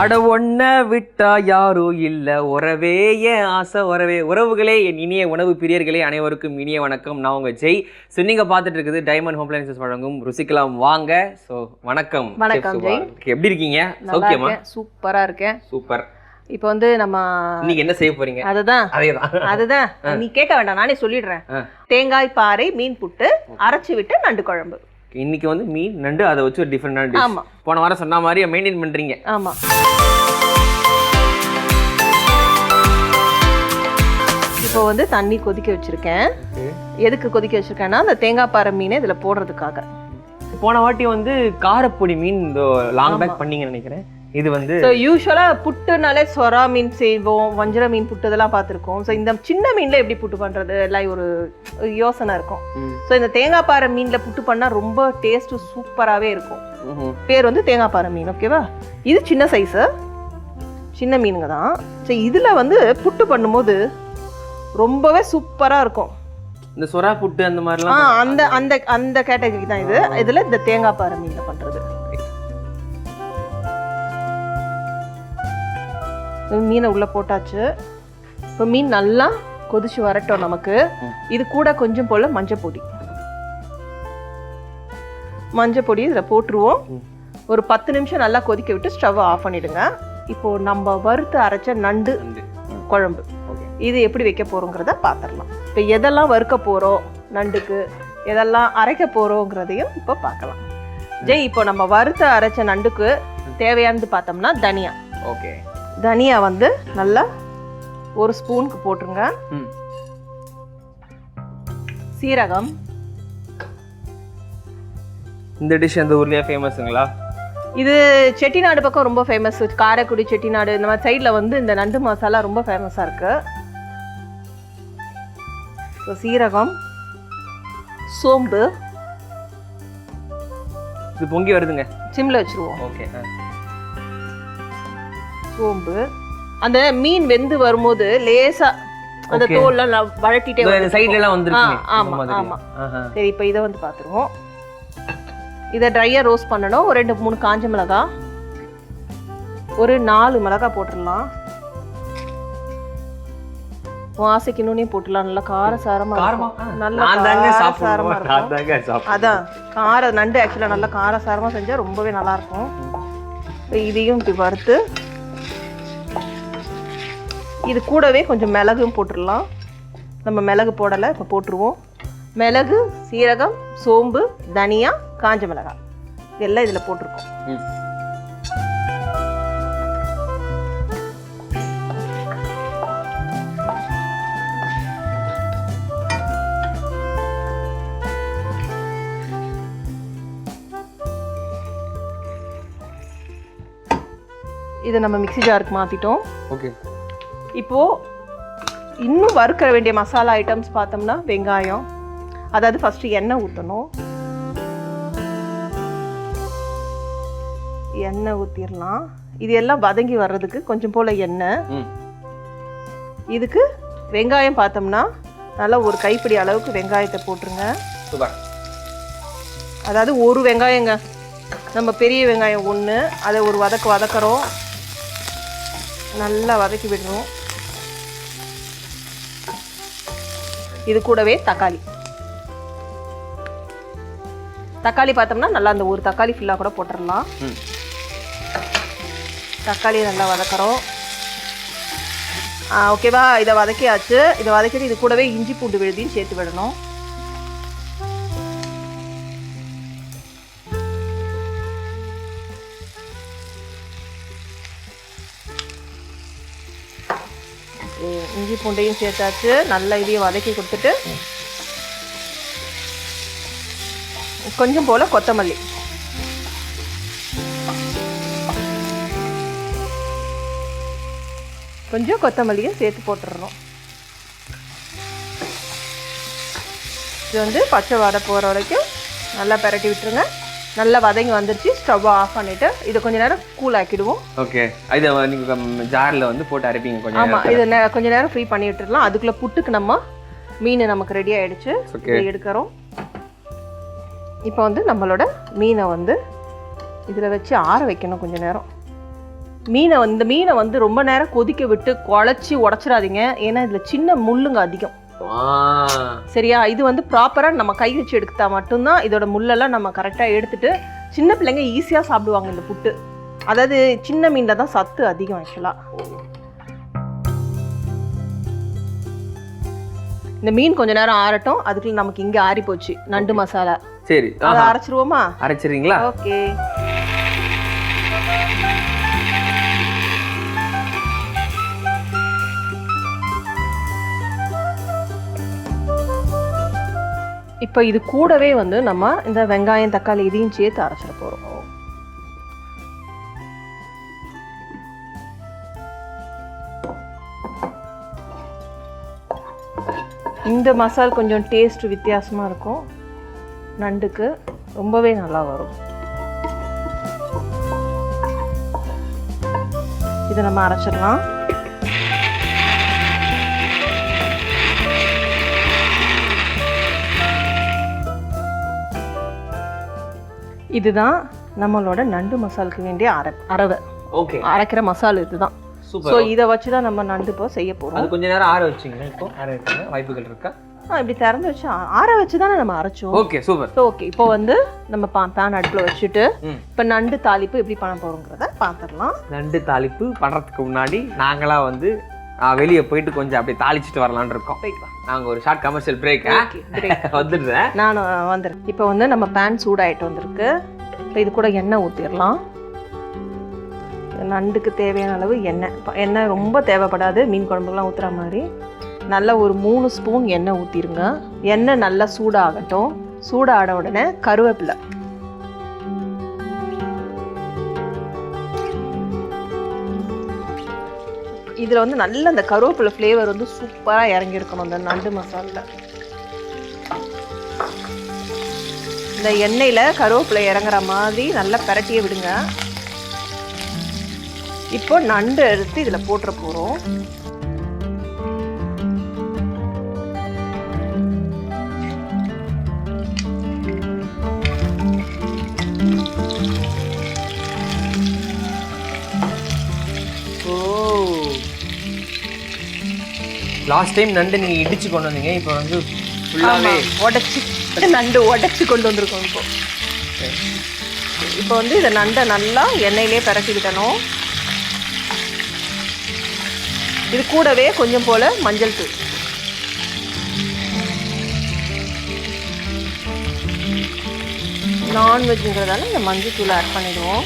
அட ஒன்ன விட்டா யாரும் இல்ல. உறவே ஏன் ஆசை உறவே. உறவுகளே என் இனிய உணவு பிரியர்களே அனைவருக்கும் இனிய வணக்கம். நான் உங்க ஜெய். ஸோ நீங்க பார்த்துட்டு இருக்குது டைமண்ட் ஹோம்லைன்சஸ் வழங்கும் ருசிக்கலாம். வாங்க. ஸோ வணக்கம். வணக்கம். ஜெய். எப்படி இருக்கீங்க? சௌக்கியமா? சூப்பரா இருக்கேன். சூப்பர். இப்போ வந்து நம்ம இன்னைக்கு என்ன செய்ய போறீங்க? அதுதான். அதேதான். அதுதான். நீ கேட்க வேண்டாம். நானே சொல்லிடுறேன். தேங்காய் பாறை மீன் புட்டு அரைச்சு விட்டு நண்டு குழம்பு. இன்னைக்கு வந்து மீன் நண்டு அதை வச்சு ஒரு டிஃப்ரெண்டான. போன வாரம் சொன்ன மாதிரி மெயின்டைன் பண்றீங்க. ஆமா. இப்போ வந்து தண்ணி கொதிக்க வச்சிருக்கேன். எதுக்கு கொதிக்க வச்சிருக்கேன்னா அந்த தேங்காய் பாறை மீனை இதுல போடுறதுக்காக. போன வாட்டி வந்து காரப்பொடி மீன் இந்த லாங் பேக் பண்ணீங்கன்னு நினைக்கிறேன். இது வந்து ஸோ யூஸ்வலாக புட்டுனாலே சொரா மீன் செய்வோம் வஞ்சர மீன் புட்டு இதெல்லாம் பார்த்துருக்கோம். ஸோ இந்த சின்ன மீனில் எப்படி புட்டு பண்ணுறது எல்லாம் ஒரு யோசனை இருக்கும். ஸோ இந்த தேங்காய் பாறை மீனில் புட்டு பண்ணால் ரொம்ப டேஸ்ட்டு சூப்பராகவே இருக்கும். பேர் வந்து தேங்காய் பாறை மீன் ஓகேவா இது சின்ன சைஸு சின்ன மீனுங்க தான். ஸோ இதில் வந்து புட்டு பண்ணும்போது ரொம்பவே சூப்பராக இருக்கும். இந்த சொரா புட்டு அந்த ஆ மாதிரிலாம் அந்த அந்த அந்த கேட்டகரி தான் இது. இதில் இந்த தேங்காய் பாறை மீனில் பண்ணுறது மீனை உள்ளே போட்டாச்சு. இப்போ மீன் நல்லா கொதிச்சு வரட்டும் நமக்கு. இது கூட கொஞ்சம் போல் மஞ்சள் பொடி. மஞ்சள் பொடி இதில் போட்டுருவோம். ஒரு பத்து நிமிஷம் நல்லா கொதிக்க விட்டு ஸ்டவ் ஆஃப் பண்ணிடுங்க. இப்போ நம்ம வறுத்து அரைச்ச நண்டு. குழம்பு. இது எப்படி வைக்க போகிறோங்கிறத பார்த்துடலாம் இப்போ எதெல்லாம் வறுக்க போகிறோம் நண்டுக்கு எதெல்லாம் அரைக்க போகிறோங்கிறதையும் இப்போ பார்க்கலாம் ஜெய் இப்போ நம்ம வறுத்த அரைச்ச நண்டுக்கு தேவையானது பார்த்தோம்னா தனியா. ஓகே. தனியா வந்து நல்லா ஒரு ஸ்பூனுக்கு போட்டுருங்க. சீரகம். இந்த டிஷ் அந்த ஊர்லயே ஃபேமஸுங்களா இது செட்டிநாடு பக்கம் ரொம்ப ஃபேமஸ் காரைக்குடி செட்டிநாடு இந்த மாதிரி சைடில் வந்து இந்த நண்டு மசாலா ரொம்ப ஃபேமஸாக இருக்கு. ஸோ சீரகம் சோம்பு. இது பொங்கி வருதுங்க. சிம்ல வச்சுருவோம். ஓகே சோம்பு. அந்த மீன் வெந்து வரும்போது லேசா அந்த. தோல்லாம் வழட்டிட்டே வந்து சைடுல எல்லாம் வந்துருக்கு ஆமா ஆமா. சரி இப்போ இதை வந்து பார்த்துருவோம் இதை ட்ரையாக ரோஸ்ட் பண்ணணும். ஒரு ரெண்டு மூணு காஞ்ச மிளகாய் ஒரு நாலு மிளகாய் போட்டுடலாம். இன்னொன்னே போட்டுடலாம். நல்லா காரசாரமா காரமா? இருக்கும். நல்லா நான் தாங்க காரசாரமா சாப்பிடுவேன் நான் இருக்கும் அதான். கார நண்டு ஆக்சுவலாக நல்லா காரசாரமாக செஞ்சால் ரொம்பவே நல்லா இருக்கும். இப்ப இதையும் இப்படி வறுத்து இது கூடவே கொஞ்சம் மிளகும் போட்டுடலாம். நம்ம மிளகு போடலை இப்போ போட்டுருவோம். மிளகு சீரகம் சோம்பு தனியா காஞ்ச மிளகாய். இதெல்லாம் இதில் போட்டிருக்கோம். இதை நம்ம மிக்ஸி ஜாருக்கு மாற்றிட்டோம் ஓகே இப்போ இன்னும் வறுக்க வேண்டிய மசாலா ஐட்டம்ஸ் பார்த்தோம்னா வெங்காயம். அதாவது ஃபர்ஸ்ட் எண்ணெய் ஊற்றணும் எண்ணெய் ஊற்றிடலாம் இது எல்லாம் வதங்கி வர்றதுக்கு கொஞ்சம் போல் எண்ணெய். இதுக்கு வெங்காயம் பார்த்தோம்னா நல்லா ஒரு கைப்பிடி அளவுக்கு வெங்காயத்தை போட்டுருங்க. அதாவது ஒரு வெங்காயங்க. நம்ம பெரிய வெங்காயம் ஒன்று அதை ஒரு வதக்கு வதக்குறோம். நல்லா வதக்கி விடுறோம் இது கூடவே தக்காளி. தக்காளி பார்த்தோம்னா நல்லா அந்த ஒரு தக்காளி ஃபுல்லாக கூட போட்டுடலாம் தக்காளியை நல்லா வதக்குறோம். ஓகேவா இதை வதக்கியாச்சு. இதை வதக்கிட்டு இது கூடவே இஞ்சி பூண்டு விழுதியும் சேர்த்து விடணும். பூண்டையும் சேர்த்தாச்சு. நல்லா இதையும் வதக்கி கொடுத்துட்டு கொஞ்சம் போல் கொத்தமல்லி. கொஞ்சம் கொத்தமல்லியும் சேர்த்து போட்டுடுறோம் இது வந்து பச்சை வடை போகிற வரைக்கும் நல்லா பிரட்டி விட்டுருங்க. நல்லா வதங்கி வந்துருச்சு. ஸ்டவ் ஆஃப் பண்ணிவிட்டு இதை கொஞ்ச நேரம் கூல் ஆக்கிடுவோம். ஓகே இதை நீங்க ஜார்ல வந்து போட்டு அரைப்பீங்க கொஞ்சம் ஆமாம் இது கொஞ்ச நேரம் ஃப்ரீ பண்ணி விட்டுடலாம் அதுக்குள்ளே புட்டுக்கு நம்ம மீன் நமக்கு ரெடி ஆயிடுச்சு. எடுக்கிறோம். இப்போ வந்து நம்மளோட மீனை வந்து இதில் வச்சு ஆற வைக்கணும் கொஞ்ச நேரம். மீனை வந்து இந்த மீனை வந்து ரொம்ப நேரம் கொதிக்க விட்டு குழச்சி உடச்சிடாதீங்க. ஏன்னா இதில் சின்ன முள்ளுங்க அதிகம். சரியா? இது வந்து ப்ராப்பராக நம்ம கை வச்சு எடுத்தா மட்டும்தான் இதோட முள்ளெல்லாம் நம்ம கரெக்டாக எடுத்துட்டு சின்ன பிள்ளைங்க ஈஸியாக சாப்பிடுவாங்க இந்த புட்டு. அதாவது சின்ன மீனில் தான் சத்து அதிகம் ஆக்சுவலாக இந்த மீன் கொஞ்ச நேரம் ஆறட்டும். அதுக்குள்ள நமக்கு இங்கே ஆறி போச்சு நண்டு மசாலா. சரி அதை. அரைச்சிருவோமா? அரைச்சிடுறீங்களா? ஓகே. இப்போ இது கூடவே வந்து நம்ம இந்த வெங்காயம் தக்காளி இதையும் சேர்த்து அரைச்சிட போகிறோம் இந்த மசால் கொஞ்சம் டேஸ்ட் வித்தியாசமாக இருக்கும். நண்டுக்கு ரொம்பவே நல்லா வரும். இதை நம்ம அரைச்சிடலாம். இதுதான் நம்மளோட நண்டு மசாலுக்கு வேண்டிய அரை அரவை ஓகே அரைக்கிற மசாலா இதுதான். ஸோ இதை வச்சு தான் நம்ம நண்டு இப்போ செய்ய போகிறோம் அது கொஞ்ச நேரம் ஆற வச்சிங்களா இப்போ ஆற வைக்க வாய்ப்புகள் இருக்கா? இப்படி திறந்து வச்சு ஆ- ஆற வச்சு தானே நம்ம அரைச்சோம். ஓகே சூப்பர் ஸோ ஓகே இப்போ வந்து நம்ம பேன் அடுப்பில் வச்சுட்டு இப்போ நண்டு தாளிப்பு எப்படி பண்ண போகிறோங்கிறத பார்த்துடலாம் நண்டு தாளிப்பு பண்ணுறதுக்கு முன்னாடி நாங்களாம் வந்து வெளியே போயிட்டு கொஞ்சம் அப்படியே தாளிச்சிட்டு வரலாம்னு இருக்கோம். நாங்கள் ஒரு ஷார்ட் கமர்ஷியல் பிரேக் வந்துடுறேன். நான் வந்துடுறேன். இப்போ வந்து நம்ம பேன் சூடாயிட்டு வந்திருக்கு. இப்போ இது கூட எண்ணெய் ஊற்றிடலாம் நண்டுக்கு தேவையான அளவு எண்ணெய். இப்ப எண்ணெய் ரொம்ப தேவைப்படாது. மீன் குழம்புக்கெல்லாம் ஊற்றுற மாதிரி. நல்ல ஒரு மூணு ஸ்பூன் எண்ணெய் ஊற்றிருங்க எண்ணெய் நல்லா சூடாகட்டும். சூடான உடனே கருவேப்பிலை. இதில் வந்து நல்ல அந்த கருவேப்பிலை ஃப்ளேவர் வந்து சூப்பராக இறங்கியிருக்கணும் அந்த நண்டு மசாலில் இந்த எண்ணெயில் கருவேப்பிலை இறங்குற மாதிரி நல்லா பரட்டியே விடுங்க. இப்போ நண்டு எடுத்து இதில் போட்டுற போகிறோம் லாஸ்ட் டைம் நண்டு நீங்கள் இடிச்சு கொண்டு வந்தீங்க இப்போ வந்து ஃபுல்லாகவே உடச்சி நண்டு உடச்சி கொண்டு வந்திருக்கோம் இப்போ. இப்போ வந்து இதை நண்டை நல்லா எண்ணெயிலே பிரட்டி இது கூடவே கொஞ்சம் போல் மஞ்சள் தூள். நான்வெஜ்ங்கிறதால இந்த மஞ்சள் தூள் ஆட் பண்ணிடுவோம்.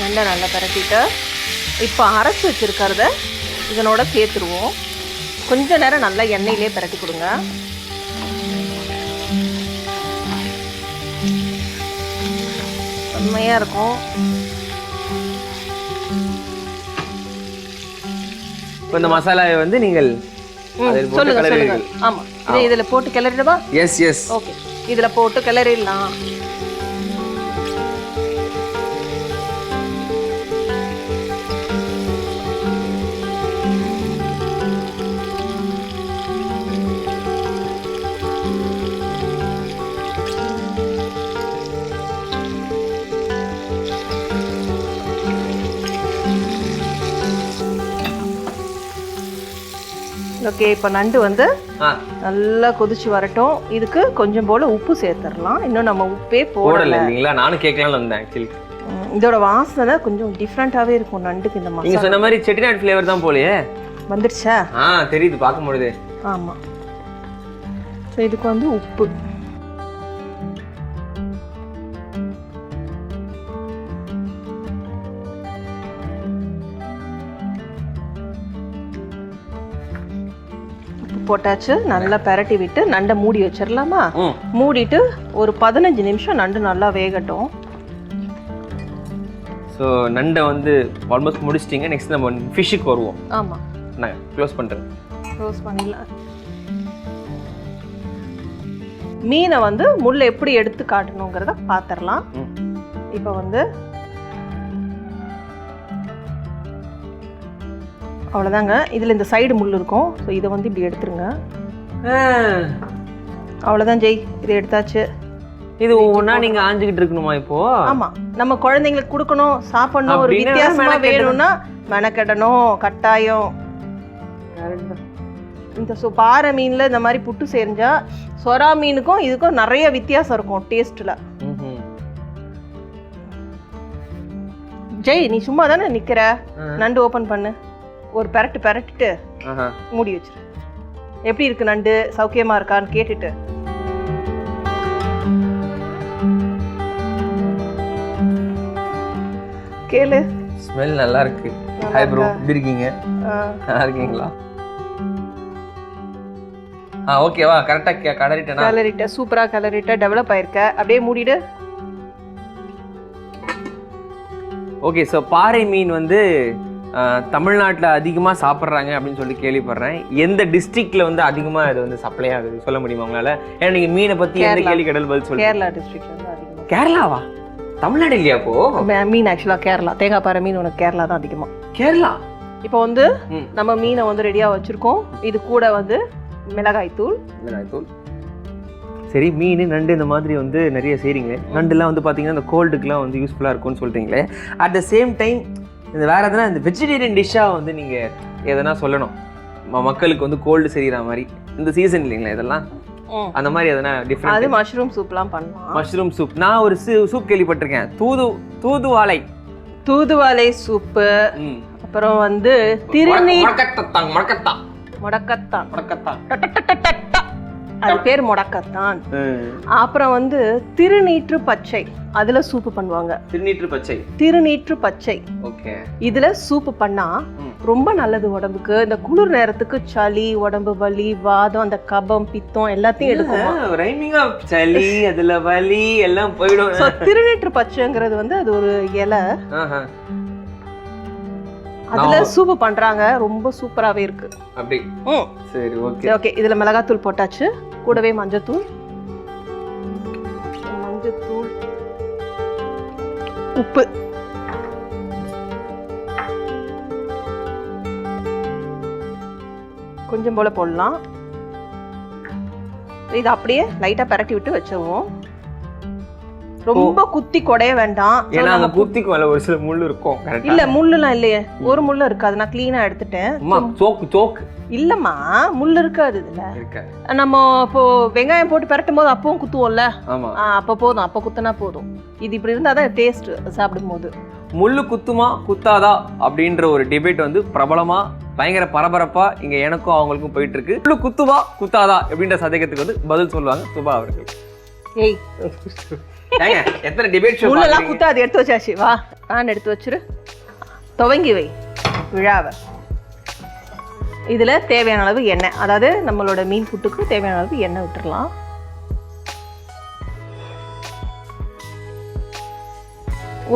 நண்டை நல்லா பரட்டிட்டு இப்போ அரைச்சி வச்சிருக்கிறத இதனோட சேர்த்துருவோம். கொஞ்ச நேரம் நல்லா எண்ணெயிலே பிரட்டி கொடுங்க. செம்மையாக இருக்கும். இப்போ இந்த மசாலாவை வந்து நீங்கள் சொல்லுங்க சொல்லுங்க. கிளறுவீர்கள். ஆமா. இதை இதுல போட்டு கிளறிடவா? S S okay. இதுல போட்டு கிளறிடலாம். ஓகே இப்போ நண்டு வந்து நல்லா கொதிச்சு வரட்டும். இதுக்கு கொஞ்சம் போல உப்பு சேர்த்துடலாம். இன்னும் நம்ம உப்பே போடல. இல்லைங்களா நானும் கேட்கலாம்னு வந்தேன் ஆக்சுவலி இதோட வாசனை கொஞ்சம் டிஃப்ரெண்ட்டாகவே இருக்கும் நண்டுக்கு இந்த நீங்க மசாலா. சொன்ன மாதிரி செட்டிநாடு ஃப்ளேவர் தான் போலயே. வந்துருச்சா? ஆ தெரியுது பார்க்கும் பொழுது ஆமாம் ஸோ இதுக்கு வந்து உப்பு. போட்டாச்சு. நல்லா பெரட்டி விட்டு நண்டை மூடி வச்சிடலாமா மூடிட்டு ஒரு பதினஞ்சு நிமிஷம் நண்டு நல்லா வேகட்டும். ஸோ நண்டை வந்து ஆல்மோஸ்ட் முடிச்சிட்டிங்க. நெக்ஸ்ட் நம்ம ஃபிஷ்ஷுக்கு வருவோம். ஆமாம் நான் க்ளோஸ் பண்ணுறேன் க்ளோஸ் பண்ணிடலாம். மீனை வந்து முள்ளை எப்படி எடுத்து காட்டணுங்கிறத பார்த்துடலாம் இப்போ வந்து அவ்வளோதாங்க இதில் இந்த சைடு முள் இருக்கும். ஸோ இதை வந்து இப்படி எடுத்துருங்க. அவ்வளோதான் ஜெய். இதை எடுத்தாச்சு. இது ஒவ்வொன்றா நீங்க ஆஞ்சுக்கிட்டு இருக்கணுமா இப்போ? ஆமா. நம்ம குழந்தைங்களுக்கு கொடுக்கணும் சாப்பிடணும் ஒரு வித்தியாசமா. வேணும்னா மெனக்கெடணும் கட்டாயம். இந்த சு பாறை மீன்ல இந்த மாதிரி புட்டு செஞ்சா சொரா மீனுக்கும் இதுக்கும் நிறைய வித்தியாசம் இருக்கும் ம்ஹும். ஜெய் நீ சும்மா தானே நிக்கிற? ஆ. நண்டு ஓபன் பண்ணு. ஒரு பெரட்டு பெரட்டிட்டு. மூடி வச்சிரு. எப்படி இருக்கு நண்டு? சௌக்கியமா இருக்கான்னு கேட்டுட்டு. கேளு. ஸ்மெல் நல்லா இருக்கு. ஹாய் ப்ரோ எப்படி இருக்கீங்க? நல்லா இருக்கீங்களா? ஆ ஓகேவா கரெக்டா கடறிட்டேனா கலரிட்ட சூப்பரா கலரிட்ட டெவலப் ஆயிருக்க. அப்படியே மூடிடு. ஓகே ஸோ பாறை மீன் வந்து தமிழ்நாட்டில் அதிகமாக சாப்பிட்றாங்க அப்படின்னு சொல்லி கேள்விப்படுறேன். எந்த டிஸ்ட்ரிக்ட்ல வந்து அதிகமாக இது வந்து சப்ளை ஆகுது? சொல்ல முடியுமா உங்களால? ஏன்னா நீங்கள் மீனை பற்றி எந்த. கேள்வி கடல் பதில் சொல்லுங்க கேரளா அதிகமா. கேரளாவா? தமிழ்நாடு இல்லையா அப்போ மீன் ஆக்சுவலா கேரளா. தேங்காய் பாறை மீன் உனக்கு கேரளா தான் அதிகமா. கேரளா? இப்போ வந்து. நம்ம மீனை வந்து ரெடியா வச்சிருக்கோம். இது கூட வந்து மிளகாய் தூள். மிளகாய்த்தூள் சரி மீன் நண்டு இந்த மாதிரி வந்து நிறைய செய்கிறீங்களே நண்டுலாம் வந்து பார்த்தீங்கன்னா இந்த கோல்டுக்குலாம் வந்து யூஸ்ஃபுல்லாக இருக்கும்னு சொல்கிறீங்களே அட் த சேம் டைம் இந்த வேற எதனா இந்த வெஜிடேரியன் டிஷ்ஷாக வந்து நீங்கள் எதனா சொல்லணும். மக்களுக்கு வந்து கோல்டு சரிகிற மாதிரி. இந்த சீசன் இல்லைங்களா இதெல்லாம். அந்த மாதிரி எதனா அது டிஃப்ரெண்ட் மஷ்ரூம் சூப்லாம் பண்ணலாம். மஷ்ரூம் சூப் நான் ஒரு சூப் கேள்விப்பட்டிருக்கேன். தூது தூதுவாலை. தூதுவளை சூப்பு. அப்புறம் வந்து திருநீர் முடக்கத்தான் முடக்கத்தான் முடக்கத்தான். அது பேர் முடக்கத்தான். அப்புறம் வந்து திருநீற்று பச்சை அதுல சூப்பு பண்ணுவாங்க. திருநீற்று பச்சை. திருநீற்று பச்சை. ஓகே. இதுல சூப்பு பண்ணா. ரொம்ப நல்லது உடம்புக்கு. இந்த குளிர் நேரத்துக்கு சளி உடம்பு வலி வாதம் அந்த கபம் பித்தம் எல்லாத்தையும் எடுக்குமா. ரைமிங்கா சளி அதுல வலி எல்லாம் போயிடும். திருநீற்று பச்சைங்கிறது வந்து அது ஒரு இலை. அதுல சூப்பு பண்றாங்க. ரொம்ப சூப்பராவே இருக்கு. அப்படி. சரி ஓகே. ஓகே. இதுல மிளகாத்தூள் போட்டாச்சு. கூடவே மஞ்சத்தூள். மஞ்சத்தூள். உப்பு. கொஞ்சம் போல போடலாம். இது அப்படியே லைட்டா பரட்டி விட்டு வச்சிருவோம். ரொம்ப குத்தி குடைய வேண்டாம். ஏன்னா அந்த குத்திக்கு மேல ஒரு சில முள் இருக்கும் இல்ல முள்ளுலாம் இல்லையே. ஒரு முள்ளு இருக்காது. நான் கிளீனா எடுத்துட்டேன். சோக்கு சோக்கு. இல்லம்மா முள் இருக்காது இதுல. இருக்க நம்ம இப்போ வெங்காயம் போட்டு பரட்டும் போது அப்பவும் குத்துவோம்ல? அப்ப போதும். அப்ப குத்துனா போதும். இது இப்படி இருந்தாதான் டேஸ்ட் சாப்பிடும் போது முள்ளு குத்துமா குத்தாதா அப்படின்ற ஒரு டிபேட் வந்து பிரபலமா பயங்கர பரபரப்பா இங்க எனக்கும் அவங்களுக்கும் போயிட்டு இருக்கு முள்ளு குத்துவா குத்தாதா அப்படின்ற சந்தேகத்துக்கு வந்து பதில் சொல்லுவாங்க சுபா அவர்கள். ஏய். ஏங்க எத்தனை டிபேட் ஷோ முள்ளெல்லாம் குத்தாது எடுத்து வச்சாச்சு. வா நான் எடுத்து வச்சிரு. துவங்கி வை விழாவை. இதுல தேவையான அளவு எண்ணெய். அதாவது நம்மளோட மீன் புட்டுக்கு தேவையான அளவு எண்ணெய் விட்டுறலாம்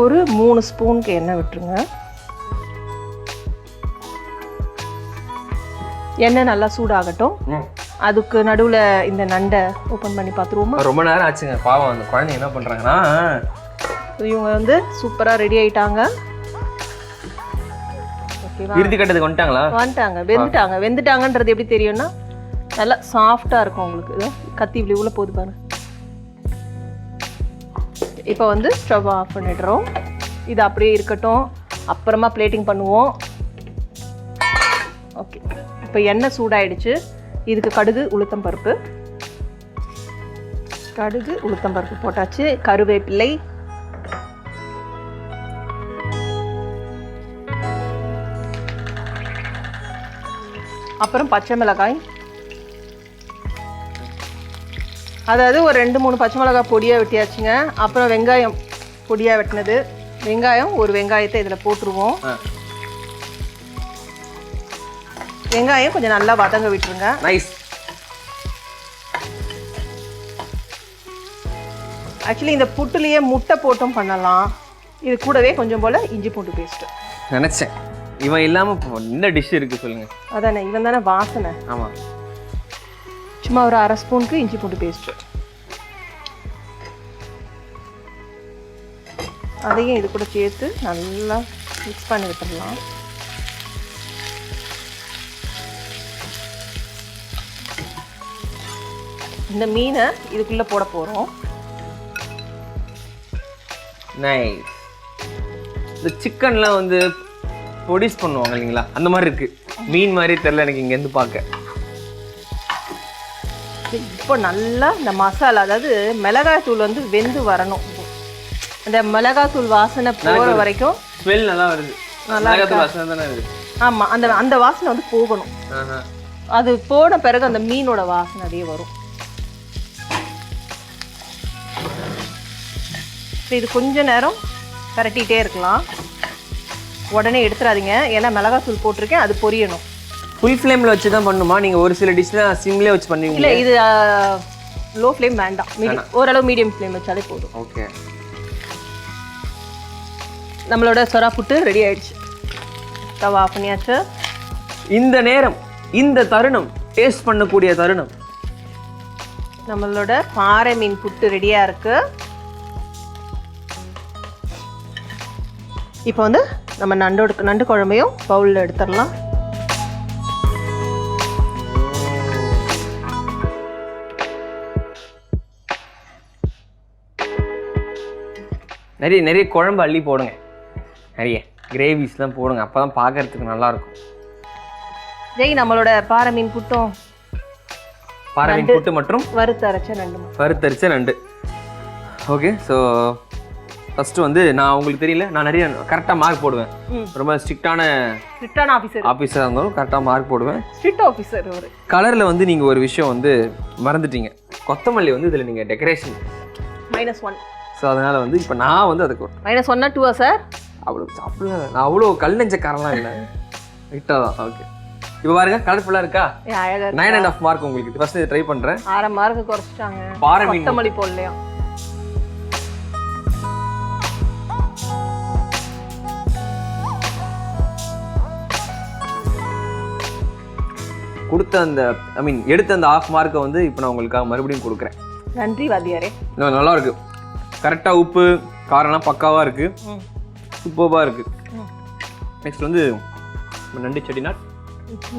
ஒரு மூணு ஸ்பூனுக்கு எண்ணெய் விட்டுருங்க. எண்ணெய் நல்லா சூடாகட்டும். அதுக்கு நடுவுல இந்த நண்டை ஓபன் பண்ணி பார்த்துருவோமா? ரொம்ப நேரம் ஆச்சுங்க. பாவம் அந்த குழந்தை என்ன பண்றாங்கன்னா இவங்க வந்து சூப்பரா ரெடி ஆயிட்டாங்க. இறுதி கட்டத்துக்கு வந்துட்டாங்களா? வந்துட்டாங்க. வெந்துட்டாங்க. வெந்துட்டாங்கன்றது எப்படி தெரியும்னா நல்லா சாஃப்டா இருக்கும் உங்களுக்கு. கத்தி இப்படி உள்ள போகுது பாருங்க. இப்போ வந்து ஸ்டவ் ஆஃப் பண்ணிடுறோம். இது அப்படியே இருக்கட்டும். அப்புறமா பிளேட்டிங் பண்ணுவோம். ஓகே இப்போ எண்ணெய் சூடாயிடுச்சு. இதுக்கு கடுகு உளுத்தம் பருப்பு. கடுகு உளுத்தம் பருப்பு போட்டாச்சு. கருவேப்பிலை. அப்புறம் பச்சை மிளகாய். அதாவது ஒரு ரெண்டு மூணு பச்சை மிளகாய் பொடியாக வெட்டியாச்சுங்க. அப்புறம் வெங்காயம் பொடியாக வெட்டினது. வெங்காயம் ஒரு வெங்காயத்தை இதில் போட்டுருவோம். வெங்காயம் கொஞ்சம் நல்லா வதங்க விட்டுருங்க. நைஸ் ஆக்சுவலி இந்த புட்டுலேயே முட்டை போட்டும் பண்ணலாம். இது கூடவே கொஞ்சம் போல் இஞ்சி பூண்டு பேஸ்ட்டு நினைச்சேன். இவன் இல்லாம இப்போ என்ன டிஷ் இருக்கு சொல்லுங்க. அதானே இவன் தானே வாசனை. ஆமா. சும்மா ஒரு அரை ஸ்பூனுக்கு இஞ்சி பூண்டு பேஸ்ட்டு அதையும் இது கூட சேர்த்து நல்லா மிக்ஸ் பண்ணி விட்டுடலாம். இந்த மீனை இதுக்குள்ளே போட போகிறோம் நைஸ் இந்த சிக்கன்லாம் வந்து பொடிஸ் பண்ணுவாங்க இல்லைங்களா? அந்த மாதிரி இருக்கு. மீன் மாதிரி தெரியல எனக்கு இங்கேருந்து பார்க்க. இப்போ நல்லா இந்த மசாலா அதாவது மிளகாய் தூள் வந்து வெந்து வரணும். அந்த மிளகாய் தூள் வாசனை போகிற வரைக்கும் ஸ்மெல் நல்லா வருது. நல்லா மிளகாத்தூள் வாசனை தானே இருக்கு ஆமா அந்த அந்த வாசனை வந்து போகணும். அது போன பிறகு அந்த மீனோட வாசனை அப்படியே வரும். இது கொஞ்ச நேரம் பரட்டிகிட்டே இருக்கலாம். உடனே எடுத்துடாதீங்க ஏன்னா மிளகாத்தூள் போட்டிருக்கேன் அது பொரியணும். ஃபுல் ஃப்ளேமில் வச்சு தான் பண்ணுமா? நீங்கள் ஒரு சில டிஷ்லாம் சிம்லேயே வச்சு பண்ணுவீங்க. இல்லை இது லோ ஃப்ளேம் வேண்டாம். மீடியம் ஓரளவு மீடியம் ஃப்ளேம் வச்சாலே போதும். ஓகே நம்மளோட சொரா புட்டு ரெடி ஆயிடுச்சு. ஸ்டவ் ஆஃப் பண்ணியாச்சு. இந்த நேரம் இந்த தருணம் டேஸ்ட் பண்ணக்கூடிய தருணம். நம்மளோட பாறை மீன் புட்டு ரெடியாக இருக்கு. இப்போ வந்து நம்ம நண்டோட நண்டு குழம்பையும் பவுலில் எடுத்துடலாம். நிறைய நிறைய குழம்பு அள்ளி போடுங்க. நிறைய கிரேவிஸ்லாம் போடுங்க. அப்போ தான் பார்க்கறதுக்கு நல்லாயிருக்கும். ஜெய் நம்மளோட பாறை மீன் புட்டும் பாறை மீன் புட்டு மற்றும் வறுத்து அரைச்ச நண்டு. வறுத்தரிச்ச நண்டு. ஓகே ஸோ ஃபஸ்ட்டு வந்து நான் உங்களுக்கு தெரியல நான் நிறைய கரெக்டாக மார்க் போடுவேன். ரொம்ப ஸ்ட்ரிக்டான ஸ்ட்ரிக்டான ஆஃபீஸர் ஆஃபீஸராக இருந்தாலும் கரெக்டாக மார்க் போடுவேன். ஸ்ட்ரிக்ட் ஆஃபீஸர் ஒரு கலரில் வந்து நீங்கள் ஒரு விஷயம் வந்து மறந்துட்டீங்க. கொத்தமல்லி வந்து இதில் நீங்கள் டெக்கரேஷன் மைனஸ் ஒன் ஸோ அதனால் வந்து இப்போ நான் வந்து அதுக்கு மைனஸ் ஒன்னா டூவா சார் அவ்வளோ அப்படிலாம் நான் அவ்வளோ கல் நெஞ்சக்காரன்லாம் இல்லை. லைட்டாக தான். ஓகே இப்போ பாருங்க கலர்ஃபுல்லாக இருக்கா. நைன் அண்ட் ஆஃப் மார்க் உங்களுக்கு. ஃபர்ஸ்ட் ட்ரை பண்ணுறேன் அரை மார்க்கு குறைச்சிட்டாங்க. பாறை மீன். போடலையா? கொடுத்த அந்த ஐ மீன் எடுத்த அந்த ஆஃப் மார்க்கை வந்து இப்போ நான் உங்களுக்காக மறுபடியும் கொடுக்குறேன். நன்றி வாத்தியாரே. நல்லா இருக்கு. கரெக்டாக உப்பு காரம்லாம் பக்காவாக இருக்கு. ம். சூப்பராக இருக்கு. நெக்ஸ்ட் வந்து நண்டு செட்டிநாட்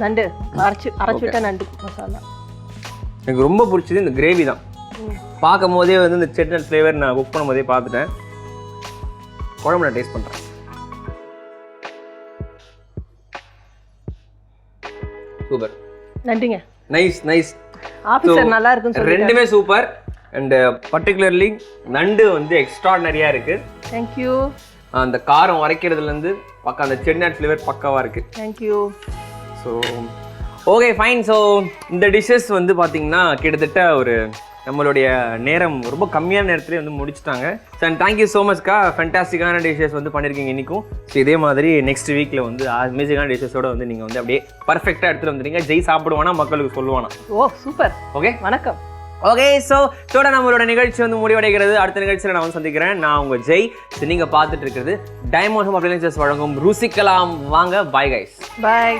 நண்டு. அரைச்சு அரைச்சு விட்ட நண்டு மசாலா. எனக்கு ரொம்ப பிடிச்சது இந்த கிரேவி தான். பார்க்கும் போதே வந்து இந்த செட்டிநாட் ஃப்ளேவர் நான் குக் பண்ணும் போதே பார்த்துட்டேன். குழம்பு நான் டேஸ்ட் பண்ணுறேன் சூப்பர் நன்றிங்க. நைஸ் நைஸ் ஆஃபீஸர் நல்லா சொல்லி ரெண்டுமே சூப்பர் அண்ட் பர்டிகுலர்லி நண்டு வந்து எக்ஸ்ட்ராடனரியாக இருக்குது தேங்க்யூ அந்த காரம் வரைக்கிறதுலேருந்து பக்கா அந்த செட்டிநாட் ஃப்ளேவர் பக்காவாக இருக்குது thank you so okay fine so இந்த டிஷ்ஷஸ் வந்து பார்த்தீங்கன்னா கிட்டத்தட்ட ஒரு நம்மளுடைய நேரம் ரொம்ப கம்மியான நேரத்துலேயே வந்து முடிச்சிட்டாங்க. So and thank you so மச்க்கா ஃபென்டாஸ்டிக்கான டிஷ்ஷஸ் வந்து பண்ணியிருக்கீங்க இன்றைக்கும் ஸோ இதே மாதிரி நெக்ஸ்ட் வீக்கில் வந்து அமேசிங்கான டிஷ்ஷஸோட வந்து நீங்கள் வந்து அப்படியே பர்ஃபெக்டாக எடுத்துகிட்டு வந்துடுங்க ஜெய் சாப்பிடுவானா? மக்களுக்கு சொல்லுவானா? ஓ சூப்பர் ஓகே வணக்கம். ஓகே ஸோ இதோட நம்மளோட நிகழ்ச்சி வந்து முடிவடைகிறது. அடுத்த நிகழ்ச்சியில் நான் வந்து சந்திக்கிறேன். நான் உங்கள் ஜெய். ஸோ நீங்கள் பார்த்துட்டு இருக்கிறது ஹோம் அப்ளைன்சஸ் வழங்கும் ருசிக்கலாம். வாங்க பாய் கைஸ் பாய்